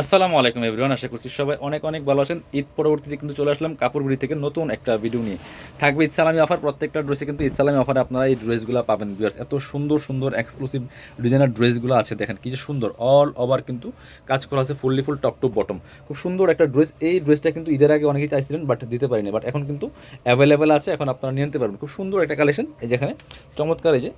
আসসালামু আলাইকুম এভরিওয়ান, আশা করছি সবাই অনেক অনেক ভালো আছেন। ঈদ পরবর্তীতে কিন্তু চলে আসলাম কাপড়গুড়ি থেকে নতুন একটা ভিডিও নিয়ে। থাকবে ঈদ সালামি অফার প্রত্যেকটা ড্রেসে কিন্তু ঈদ সালামি অফারে আপনারা এই ড্রেসগুলো পাবেন বিয়ার্স এত সুন্দর সুন্দর এক্সক্লুসিভ ডিজাইনার ড্রেসগুলো আছে, দেখেন কি যে সুন্দর। অল ওভার কিন্তু কাজ করা আছে fully full top to bottom খুব সুন্দর একটা ড্রেস এই ড্রেসটা কিন্তু ঈদের আগে অনেকেই চাইছিলেন বাট দিতে পারিনি। বাট এখন কিন্তু অ্যাভেলেবেল আছে, এখন আপনারা নিয়ে নিতে পারবেন। খুব সুন্দর একটা কালেকশন এই যেখানে চমৎকার এই যে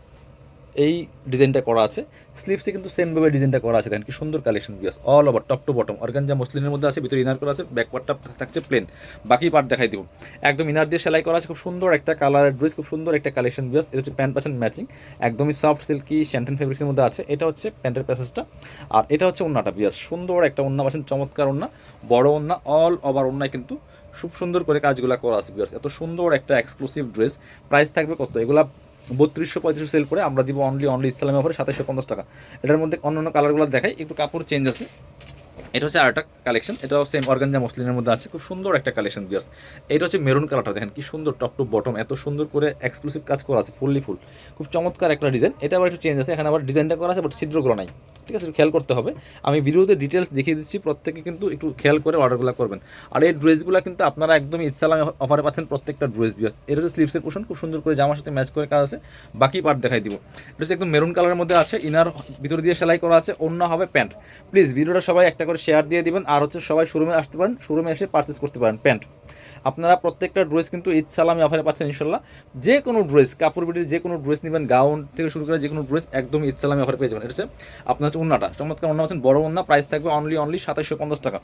এই ডিজাইনটা করা আছে। স্লিপসে কিন্তু সেমভাবে ডিজাইনটা করা আছে। দেখেন কি সুন্দর collection Beas all over top to bottom organza মসলিনের মধ্যে আছে, ভিতরে ইনার করা আছে ব্যাক পার্টটা থাকছে প্লেন বাকি পার্ট দেখাই দিব। একদম ইনার দিয়ে সেলাই করা আছে, খুব সুন্দর একটা কালারের ড্রেস খুব সুন্দর একটা কালেকশন বিয়াস এটা হচ্ছে প্যান্ট পার্সেন্ট ম্যাচিং একদমই সফট সিল্কি শ্যান্টেন ফেব্রিক্সের মধ্যে আছে। এটা হচ্ছে প্যান্টের প্যাসেজটা আর এটা হচ্ছে ওন্নাটা বিয়াস সুন্দর একটা ওন্না পাচ্ছেন চমৎকার ওন্না, বড় ওন্না অল ওভার ওন্নায় কিন্তু খুব সুন্দর করে কাজগুলো করা আছে বিয়ার্স এত সুন্দর একটা এক্সক্লুসিভ ড্রেস প্রাইস থাকবে কত? এগুলা বত্রিশশো পঁয়ত্রিশশো সেল করে আমরা দিব অনলি অনলি ইসলামী অফারে সাতাশশো পঞ্চাশ টাকা। এটার মধ্যে অন্য অন্য কালারগুলো দেখাই, একটু কাপড় চেঞ্জ আছে। এটা হচ্ছে আরেকটা কালেকশন এটাও সেম অর্গানজা মসলিনের মধ্যে আছে। খুব সুন্দর একটা কালেকশন দিয়ে এটা হচ্ছে মেরুন কালারটা দেখেন কি সুন্দর টপ টু বটম এত সুন্দর করে এক্সক্লুসিভ কাজ করা আছে ফুললি ফুল খুব চমৎকার একটা ডিজাইন এটা আবার একটু চেঞ্জ আছে, এখানে আবার ডিজাইনটা করা আছে বাট ছিদ্রগুলো নাই। ঠিক আছে, খেয়াল করতে হবে। আমি ভিডিওতে ডিটেলস দেখিয়ে দিচ্ছি, প্রত্যেকে কিন্তু একটু খেয়াল করে অর্ডারগুলো করবেন। আর এই ড্রেসগুলো কিন্তু আপনারা একদমই ইসলামে অফারে পাচ্ছেন প্রত্যেকটা ড্রেস বিয়াস। এটা হচ্ছে স্লিপসের পোর্শন খুব সুন্দর করে জামার সাথে ম্যাচ করে কাজ আছে। বাকি পার্ট দেখাই দিব। এটা হচ্ছে একদম মেরুন কালারের মধ্যে আছে ইনার ভিতর দিয়ে সেলাই করা আছে, অন্য হবে প্যান্ট। প্লিজ ভিডিওটা সবাই একটা করে শেয়ার দিয়ে দিবেন, আর হচ্ছে সবাই শোরুমে আসতে পারেন শোরুমে এসে পারচেস করতে পারেন প্যান্ট। আপনারা প্রত্যেকটা ড্রেস কিন্তু ঈদ সালামি অফারে পাচ্ছেন ইনশাল্লাহ যে কোনো ড্রেস কাপড় বিটির যে কোনো ড্রেস নেবেন গাউন থেকে শুরু করে যে কোনো ড্রেস একদম ঈদ সালামি অফারে পেয়ে যাবেন। এটা হচ্ছে আপনার হচ্ছে উন্নাটা। চমৎকার অন্য আছেন বড় অন্য প্রাইস থাকবে অনলি অনলি সাতাশশো পঞ্চাশ টাকা।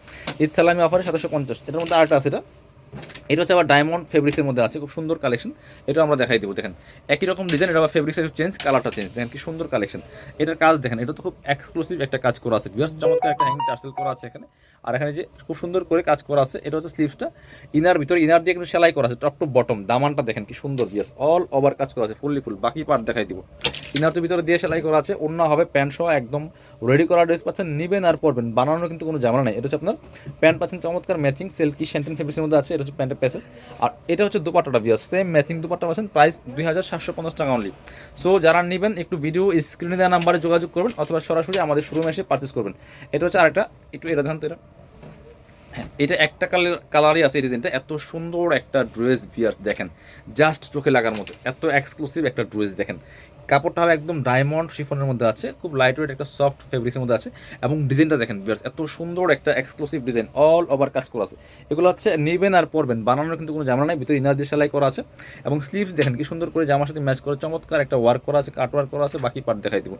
ঈদ সালামি অফারে সাতাশশো পঞ্চাশ। এটার মধ্যে আরেকটা আছে এটা। এটা হচ্ছে আবার ডায়মন্ড ফেব্রিক্সের মধ্যে আছে, খুব সুন্দর কালেকশন এটা আমরা দেখাই দেবো, দেখেন। একই রকম ডিজাইন এটা আবার ফেব্রিক্স একটু চেঞ্জ কালারটা চেঞ্জ দেখেন কি সুন্দর কালেকশন এটার কাজ দেখেন, এটা তো খুব এক্সক্লুসিভ একটা কাজ করা আছে। বিয়ার্স চমৎকার একটা হ্যাঙ্গিং টার্সেল করা আছে এখানে। আর এখানে যে খুব সুন্দর করে কাজ করা আছে, এটা হচ্ছে স্লিভসটা ইনার ভিতরে ইনার দিয়ে কিন্তু সেলাই করা আছে টপ টু বটম দামানটা দেখেন কি সুন্দর বিয়াস অল ওভার কাজ করা আছে ফুললি ফুল বাকি পার্ট দেখাই দিব। ইনার তো ভিতরে দিয়ে সেলাই করা আছে। অন্য হবে, প্যান্ট সহ একদম রেডি করা ড্রেস পাচ্ছেন, নেবেন আর পরবেন। বানানোর কিন্তু কোনো ঝামেলা নেই। এটা হচ্ছে আপনার প্যান্ট পাচ্ছেন, চমৎকার ম্যাচিং সেলকি শ্যান্টেন ফেব্রিক্সের মধ্যে আছে, এটা হচ্ছে প্যান্টের প্যাসেস আর এটা হচ্ছে দুপাট্টাটা বিয়াস সেম ম্যাচিং দুপাট্টা পাচ্ছেন প্রাইস দুই হাজার সাতশো পঞ্চাশ টাকা অনলি সো যারা নেবেন, একটু ভিডিও স্ক্রিনে দেওয়া নাম্বারে যোগাযোগ করবেন, অথবা সরাসরি আমাদের শোরুমে এসে পারচেস করবেন। এটা হচ্ছে আরেকটা, একটু এটা ধান তো এটা। হ্যাঁ এটা একটা কালার কালারই আছে এই ডিজাইনটা এত সুন্দর একটা ড্রেস বিয়ার্স দেখেন। জাস্ট চোখে লাগার মতো। এত এক্সক্লুসিভ একটা ড্রেস দেখেন। কাপড়টা হবে একদম ডায়মন্ড শিফনের মধ্যে আছে, খুব লাইট ওয়েট একটা সফট ফেব্রিক্সের মধ্যে আছে এবং ডিজাইনটা দেখেন বিয়ার্স এত সুন্দর একটা এক্সক্লুসিভ ডিজাইন অল ওভার কাজ করা আছে। এগুলো হচ্ছে নেবেন আর পরবেন, বানানোর কিন্তু কোনো জামা নাই, ভিতরে ইনার দিয়ে সেলাই করা আছে এবং স্লিভস দেখেন কি সুন্দর করে জামার সাথে ম্যাচ করে, চমৎকার একটা ওয়ার্ক করা আছে কাট ওয়ার্ক করা আছে, বাকি পার্ট দেখাই দিব।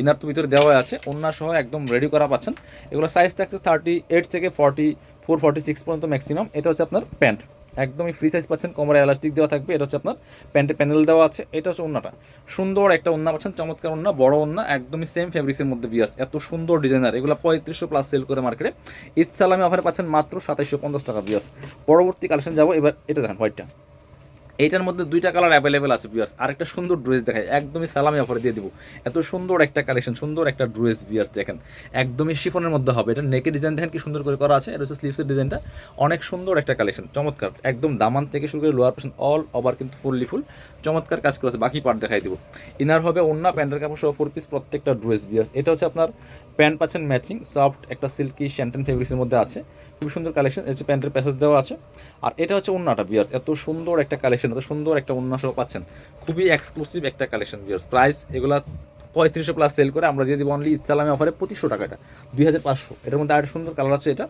ইনার তো ভিতরে দেওয়া আছে অন্য সহ একদম রেডি করা পাচ্ছেন। এগুলো সাইজ থাকছে থার্টি এইট থেকে ফর্টি ফোর ফর্টি সিক্স পর্যন্ত ম্যাক্সিমাম এটা হচ্ছে আপনার প্যান্ট একদমই ফ্রি সাইজ পাচ্ছেন, কোমরে এলাস্টিক দেওয়া থাকবে, এটা হচ্ছে আপনার প্যান্টের প্যানেল দেওয়া আছে, এটা হচ্ছে ওন্নাটা। সুন্দর একটা ওন্না পাচ্ছেন, চমৎকার ওন্না, বড় ওন্না, একদমই সেম ফেব্রিক্সের মধ্যে বিয়াস এত সুন্দর ডিজাইনার এগুলো পঁয়ত্রিশশো প্লাস সেল করে মার্কেটে ঈদ সালামি অফারে পাচ্ছেন মাত্র সাতাইশশো পঞ্চাশ টাকা বিয়াস পরবর্তী কালেকশন যাব, এবার এটা দেখেন হোয়াইটটা এইটার মধ্যে দুইটা কালার অ্যাভেলেবেল আছে বিয়ার্স আর একটা সুন্দর ড্রেস দেখায় একদমই সালামি অফারে দিয়ে দিব। এত সুন্দর একটা কালেকশন সুন্দর একটা ড্রেস বিয়ার্স দেখেন। একদমই শিফনের মধ্যে হবে। এটা নেকের ডিজাইন দেখেন কি সুন্দর করে করা আছে, এটা হচ্ছে স্লিভসের ডিজাইনটা অনেক সুন্দর একটা কালেকশন চমৎকার। একদম দামান থেকে শুরু করে লোয়ার পার্সেন্ট অল ওভার কিন্তু ফুললি ফুল চমৎকার কাজ করেছে। বাকি পার্ট দেখাই দিব। ইনার হবে অন্য প্যান্টের কাপড় সহ ফোর পিস প্রত্যেকটা ড্রেস বিয়ার্স এটা হচ্ছে আপনার প্যান্ট পাচ্ছেন ম্যাচিং সফট একটা সিল্কি শ্যান্টেন ফেব্রিক্সের মধ্যে আছে। খুব সুন্দর কালেকশন এটা হচ্ছে প্যান্টের প্যাসেজ দেওয়া আছে। আর এটা হচ্ছে অন্যটা বিয়ার্স এত সুন্দর একটা কালেকশন এত সুন্দর একটা অন্য সহ পাচ্ছেন। খুবই এক্সক্লুসিভ একটা কালেকশন বিয়ার্স প্রাইস এগুলা পঁয়ত্রিশশো প্লাস সেল করে আমরা দিয়ে দিব অনলি ইসলামী অফারে পঁচিশশো টাকাটা দুই হাজার পাঁচশো। এটার মধ্যে আরেকটা সুন্দর কালার আছে এটা।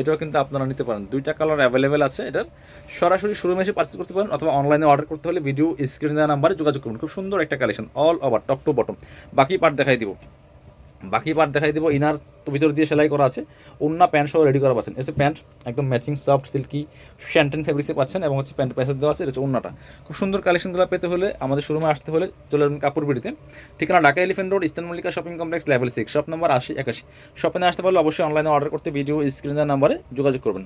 এটাও কিন্তু আপনারা নিতে পারেন। দুইটা কালার অ্যাভেলেবেল আছে এটার। সরাসরি শোরুমে এসে পার্চেস করতে পারেন অথবা অনলাইনে অর্ডার করতে হলে ভিডিও স্ক্রিনে দেওয়া নাম্বারে যোগাযোগ করুন। খুব সুন্দর একটা collection all over top to bottom বাকি পার্ট দেখাই দিব। বাকি পার্ট দেখাই দিব ইনার ভিতর দিয়ে সেলাই করা আছে। অন্য প্যান্ট সহ রেডি করা পাচ্ছেন। এসে প্যান্ট একদম ম্যাচিং সফট সিল্কি শ্যান্টেন ফেব্রিক্সে পাচ্ছেন এবং হচ্ছে প্যান্ট প্যাসেজ দেওয়া আছে, এটা হচ্ছে অন্যটা খুব সুন্দর কালেকশনগুলো পেতে হলে আমাদের শোরুমে আসতে হলে চলে আসবেন কাপড় বিড়িতে। ঠিকানা Dhaka elephant road eastern Mallika shopping complex level six shop number আশি, একাশি। শপে আসতে পারলে অবশ্যই অনলাইনে অর্ডার করতে ভিডিও স্ক্রিনের নাম্বারে যোগাযোগ করবেন।